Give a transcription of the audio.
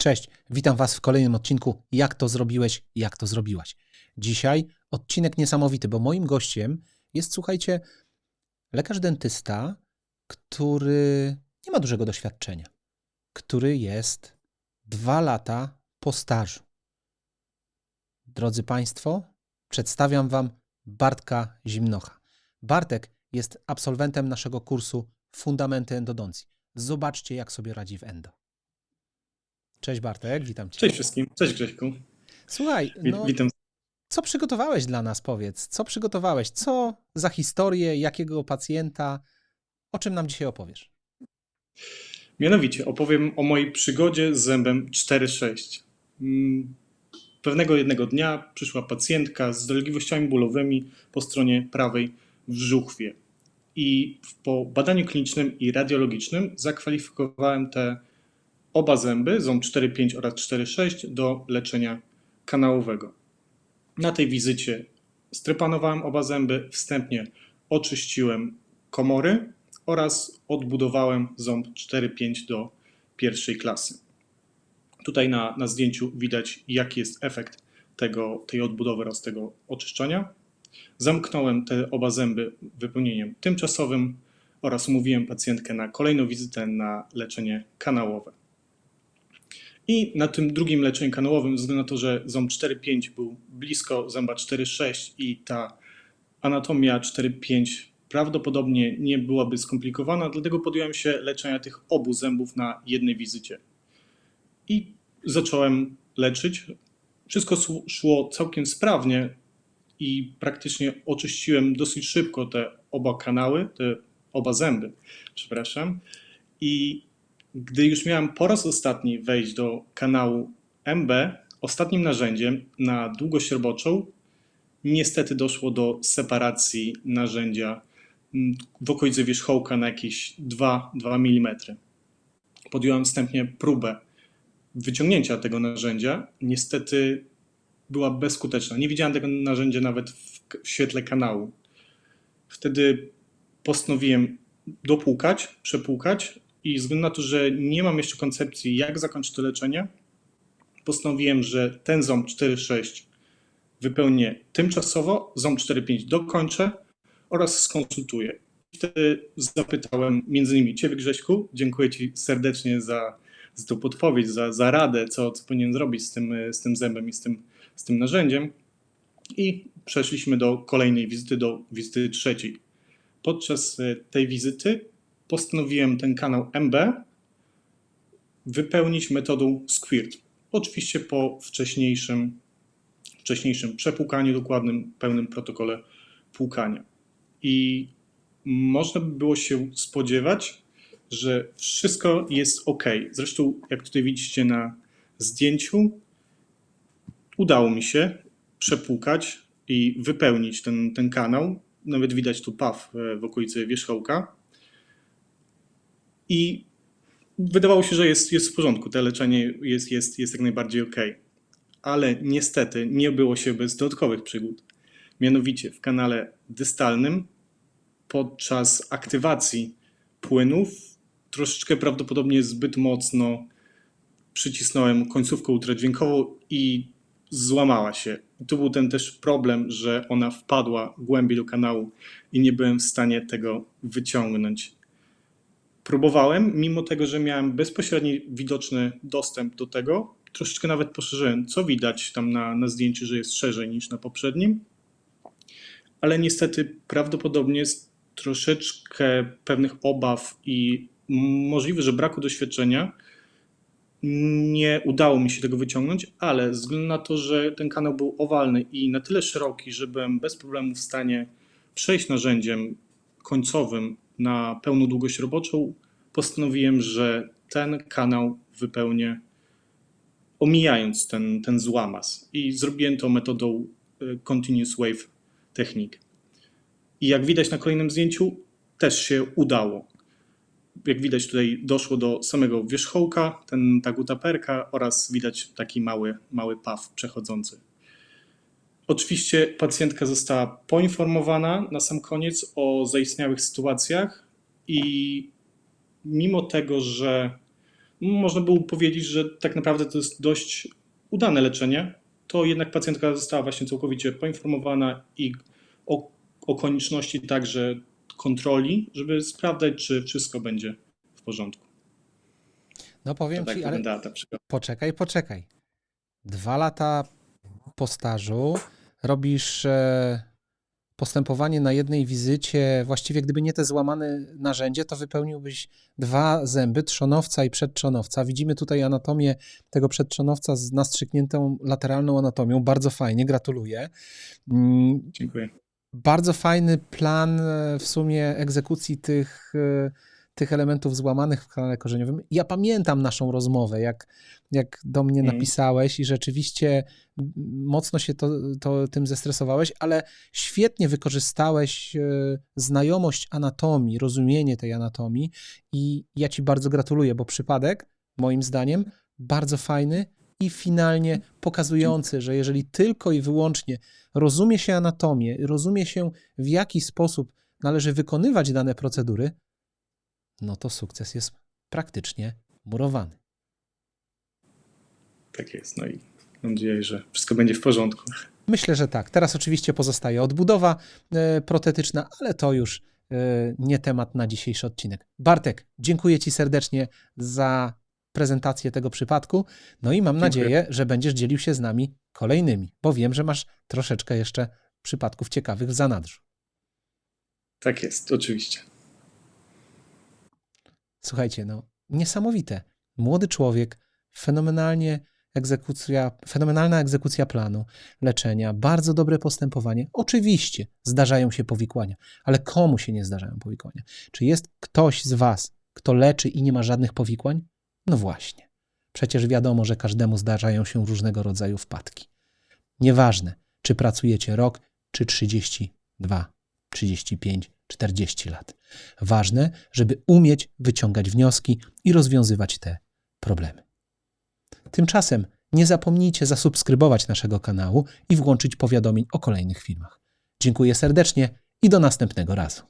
Cześć, witam Was w kolejnym odcinku Jak to zrobiłeś, jak to zrobiłaś. Dzisiaj odcinek niesamowity, bo moim gościem jest, słuchajcie, lekarz dentysta, który nie ma dużego doświadczenia, który jest dwa lata po stażu. Drodzy Państwo, przedstawiam Wam Bartka Zimnocha. Bartek jest absolwentem naszego kursu Fundamenty Endodoncji. Zobaczcie, jak sobie radzi w endo. Cześć Bartek, witam Cię. Cześć wszystkim, cześć Grześku. Słuchaj, no, Witam. co przygotowałeś dla nas, powiedz? Co przygotowałeś? Co za historię, jakiego pacjenta? O czym nam dzisiaj opowiesz? Mianowicie opowiem o mojej przygodzie z zębem 4-6. Mm, Pewnego jednego dnia przyszła pacjentka z dolegliwościami bólowymi po stronie prawej w żuchwie. I po badaniu klinicznym i radiologicznym zakwalifikowałem te oba zęby, ząb 4,5 oraz 4,6 do leczenia kanałowego. Na tej wizycie strypanowałem oba zęby, wstępnie oczyściłem komory oraz odbudowałem ząb 4,5 do pierwszej klasy. Tutaj na, na zdjęciu widać, jaki jest efekt tego, tej odbudowy oraz tego oczyszczania. Zamknąłem te oba zęby wypełnieniem tymczasowym oraz umówiłem pacjentkę na kolejną wizytę na leczenie kanałowe. I na tym drugim leczeniu kanałowym, ze względu na to, że ząb 4,5 był blisko zęba 4,6 i ta anatomia 4,5 prawdopodobnie nie byłaby skomplikowana, dlatego podjąłem się leczenia tych obu zębów na jednej wizycie. I zacząłem leczyć. Wszystko szło- całkiem sprawnie i praktycznie oczyściłem dosyć szybko te oba kanały, te oba zęby, przepraszam. I gdy już miałem po raz ostatni wejść do kanału MB, ostatnim narzędziem na długość roboczą, niestety doszło do separacji narzędzia w okolicy wierzchołka na jakieś 2, 2 mm. Podjąłem wstępnie próbę wyciągnięcia tego narzędzia. Niestety była bezskuteczna. Nie widziałem tego narzędzia nawet w świetle kanału. Wtedy postanowiłem dopłukać, przepłukać i ze względu na to, że nie mam jeszcze koncepcji, jak zakończyć to leczenie, postanowiłem, że ten ząb 4.6 wypełnię tymczasowo, ząb 4.5 dokończę oraz skonsultuję. Wtedy zapytałem między innymi Ciebie Grześku, dziękuję Ci serdecznie za, za tą podpowiedź, za, za radę, co, co powinien zrobić z tym, z tym zębem i z tym, z tym narzędziem. I przeszliśmy do kolejnej wizyty, do wizyty trzeciej. Podczas e, tej wizyty postanowiłem ten kanał MB wypełnić metodą Squirt. Oczywiście po wcześniejszym, wcześniejszym przepłukaniu dokładnym, pełnym protokole płukania. I można by było się spodziewać, że wszystko jest ok. Zresztą, jak tutaj widzicie na zdjęciu, udało mi się przepłukać i wypełnić ten, ten kanał. Nawet widać tu paw e, w okolicy wierzchołka. I wydawało się, że jest, jest w porządku. To leczenie jest, jest, jest jak najbardziej ok. Ale niestety nie było się bez dodatkowych przygód. Mianowicie w kanale dystalnym podczas aktywacji płynów troszeczkę prawdopodobnie zbyt mocno przycisnąłem końcówkę ultradźwiękową i złamała się. Tu był ten też problem, że ona wpadła głębiej do kanału i nie byłem w stanie tego wyciągnąć. Próbowałem, mimo tego, że miałem bezpośredni widoczny dostęp do tego, troszeczkę nawet poszerzyłem, co widać tam na, na zdjęciu, że jest szerzej niż na poprzednim, ale niestety prawdopodobnie z troszeczkę pewnych obaw i możliwe, że braku doświadczenia. Nie udało mi się tego wyciągnąć, ale ze względu na to, że ten kanał był owalny i na tyle szeroki, że byłem bez problemu w stanie przejść narzędziem końcowym na pełną długość roboczą, postanowiłem, że ten kanał wypełnię omijając ten, ten złamas. I zrobiłem to metodą y, Continuous Wave Technique. I jak widać na kolejnym zdjęciu, też się udało. Jak widać tutaj doszło do samego wierzchołka, ten, ta gutaperka oraz widać taki mały, mały paw przechodzący. Oczywiście pacjentka została poinformowana na sam koniec o zaistniałych sytuacjach i mimo tego, że można było powiedzieć, że tak naprawdę to jest dość udane leczenie, to jednak pacjentka została właśnie całkowicie poinformowana i o, konieczności także kontroli, żeby sprawdzać, czy wszystko będzie w porządku. No To powiem tak ci, ale wyglądała ta przygoda. poczekaj, poczekaj. Dwa lata po stażu robisz e, postępowanie na jednej wizycie. Właściwie, gdyby nie te złamane narzędzie, to wypełniłbyś dwa zęby, trzonowca i przedtrzonowca. Widzimy tutaj anatomię tego przedtrzonowca z nastrzykniętą lateralną anatomią. Bardzo fajnie, gratuluję. Mm, Dziękuję. bardzo fajny plan e, w sumie egzekucji tych, e, tych elementów złamanych w kanale korzeniowym. Ja pamiętam naszą rozmowę, jak, jak do mnie Mhm. napisałeś i rzeczywiście mocno się to, to tym zestresowałeś, ale świetnie wykorzystałeś e, znajomość anatomii, rozumienie tej anatomii i ja ci bardzo gratuluję, bo przypadek, moim zdaniem, bardzo fajny i finalnie pokazujący, że jeżeli tylko i wyłącznie rozumie się anatomię, rozumie się w jaki sposób należy wykonywać dane procedury, no to sukces jest praktycznie murowany. Tak jest. No i mam nadzieję, że wszystko będzie w porządku. Myślę, że tak. Teraz oczywiście pozostaje odbudowa e, protetyczna, ale to już e, nie temat na dzisiejszy odcinek. Bartek, dziękuję Ci serdecznie za prezentację tego przypadku. No i mam Dziękuję. nadzieję, że będziesz dzielił się z nami kolejnymi, bo wiem, że masz troszeczkę jeszcze przypadków ciekawych w zanadrzu. Tak jest, oczywiście. Słuchajcie, no niesamowite. Młody człowiek, fenomenalnie egzekucja, fenomenalna egzekucja planu, leczenia, bardzo dobre postępowanie. Oczywiście zdarzają się powikłania, ale komu się nie zdarzają powikłania? Czy jest ktoś z Was, kto leczy i nie ma żadnych powikłań? No właśnie. Przecież wiadomo, że każdemu zdarzają się różnego rodzaju wpadki. Nieważne, czy pracujecie rok, czy 32, 35, 40 lat. Ważne, żeby umieć wyciągać wnioski i rozwiązywać te problemy. Tymczasem nie zapomnijcie zasubskrybować naszego kanału i włączyć powiadomień o kolejnych filmach. Dziękuję serdecznie i do następnego razu.